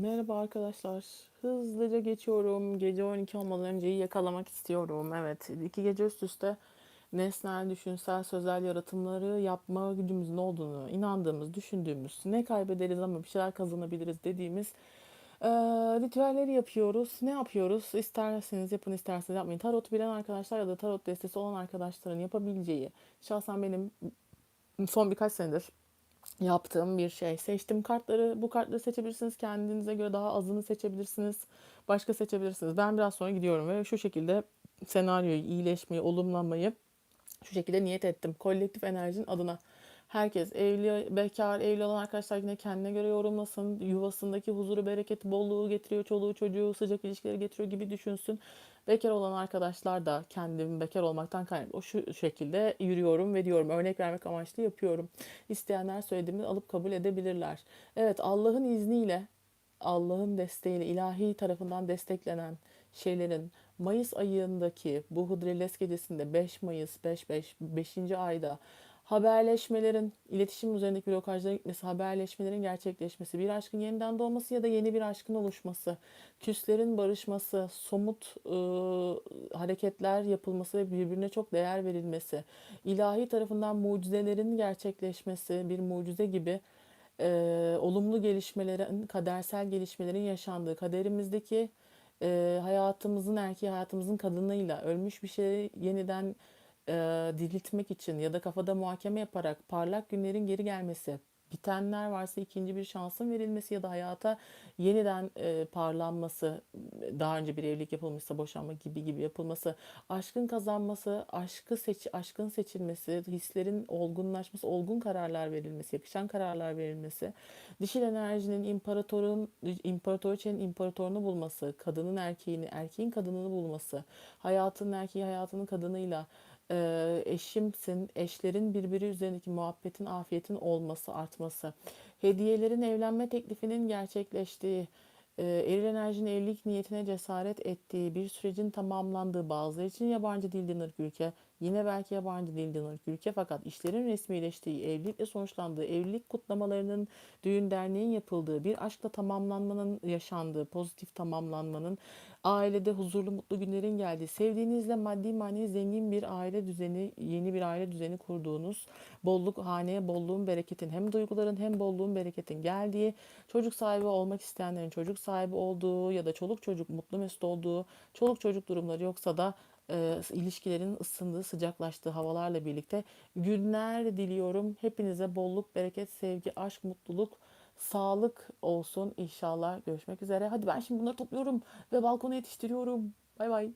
Merhaba arkadaşlar. Hızlıca geçiyorum. Gece 12 olmadan önceyi yakalamak istiyorum. Evet, iki gece üst üste nesnel, düşünsel, sözel yaratımları yapma gücümüzün olduğunu inandığımız, düşündüğümüz, ne kaybederiz ama bir şeyler kazanabiliriz dediğimiz eee, ritüelleri yapıyoruz. Ne yapıyoruz? İsterseniz yapın, isterseniz yapmayın. Tarot bilen arkadaşlar ya da tarot destesi olan arkadaşların yapabileceği, şahsen benim son birkaç senedir yaptığım bir şey. Seçtim kartları. Bu kartları seçebilirsiniz. Kendinize göre daha azını seçebilirsiniz. Başka seçebilirsiniz. Ben biraz sonra gidiyorum ve şu şekilde senaryoyu, iyileşmeyi, olumlamayı şu şekilde niyet ettim. Kolektif enerjinin adına. Herkes evli, bekar, evli olan arkadaşlar yine kendine göre yorumlasın. Yuvasındaki huzuru, bereketi, bolluğu getiriyor. Çoluğu, çocuğu, sıcak ilişkileri getiriyor gibi düşünsün. Bekar olan arkadaşlar da kendim bekar olmaktan kaynaklı o şu şekilde yürüyorum ve diyorum. Örnek vermek amaçlı yapıyorum. İsteyenler söylediğimi alıp kabul edebilirler. Evet Allah'ın izniyle, Allah'ın desteğiyle, ilahi tarafından desteklenen şeylerin Mayıs ayındaki bu Hıdrellez gecesinde 5 Mayıs 5-5 5. ayda haberleşmelerin, iletişim üzerindeki blokajlara gitmesi, haberleşmelerin gerçekleşmesi, bir aşkın yeniden doğması ya da yeni bir aşkın oluşması, küslerin barışması, somut e, hareketler yapılması ve birbirine çok değer verilmesi, ilahi tarafından mucizelerin gerçekleşmesi, bir mucize gibi e, olumlu gelişmelerin, kadersel gelişmelerin yaşandığı, kaderimizdeki e, hayatımızın erkeği, hayatımızın kadınıyla ölmüş bir şeyi yeniden e, diriltmek için ya da kafada muhakeme yaparak parlak günlerin geri gelmesi, bitenler varsa ikinci bir şansın verilmesi ya da hayata yeniden e, parlanması, daha önce bir evlilik yapılmışsa boşanma gibi gibi yapılması, aşkın kazanması, aşkı seç, aşkın seçilmesi, hislerin olgunlaşması, olgun kararlar verilmesi, yakışan kararlar verilmesi, dişil enerjinin imparatorun imparatoriçenin imparatorunu bulması, kadının erkeğini, erkeğin kadınını bulması, hayatın erkeği hayatının kadınıyla eşimsin, eşlerin birbiri üzerindeki muhabbetin, afiyetin olması, artması, hediyelerin evlenme teklifinin gerçekleştiği, e, eril enerjinin evlilik niyetine cesaret ettiği, bir sürecin tamamlandığı, bazıları için yabancı dilden ırk ülke, yine belki yabancı dilden ırk ülke fakat işlerin resmileştiği, evlilikle sonuçlandığı, evlilik kutlamalarının, düğün derneğin yapıldığı, bir aşkla tamamlanmanın yaşandığı, pozitif tamamlanmanın, ailede huzurlu mutlu günlerin geldiği, sevdiğinizle maddi manevi zengin bir aile düzeni, yeni bir aile düzeni kurduğunuz, bolluk haneye bolluğun bereketin, hem duyguların hem bolluğun bereketin geldiği, çocuk sahibi olmak isteyenlerin çocuk sahibi olduğu ya da çoluk çocuk mutlu mesut olduğu, çoluk çocuk durumları yoksa da e, ilişkilerin ısındığı, sıcaklaştığı havalarla birlikte günler diliyorum. Hepinize bolluk, bereket, sevgi, aşk, mutluluk, sağlık olsun inşallah. Görüşmek üzere. Hadi ben şimdi bunları topluyorum ve balkona yetiştiriyorum. Bay bay.